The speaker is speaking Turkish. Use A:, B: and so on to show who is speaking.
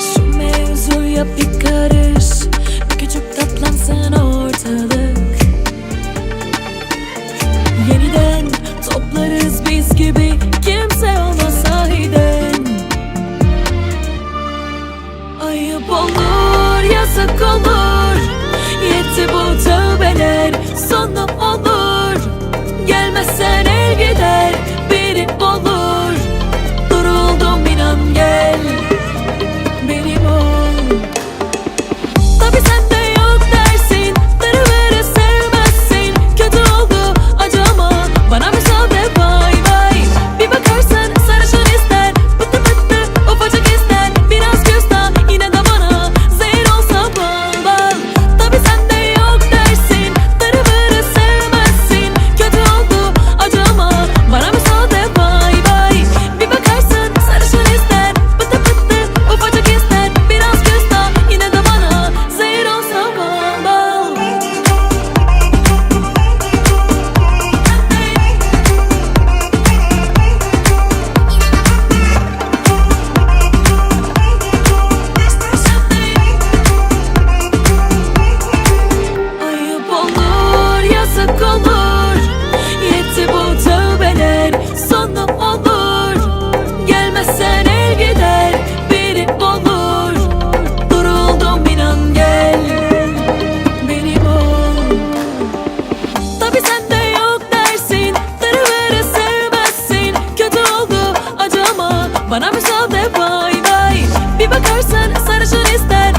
A: Şu mevzuya bir karış. Bir küçük katlansın ortalık. Yeniden toplarız biz gibi Kimse olmaz sahiden. Ayıp olur, yasak olur. sarışın ister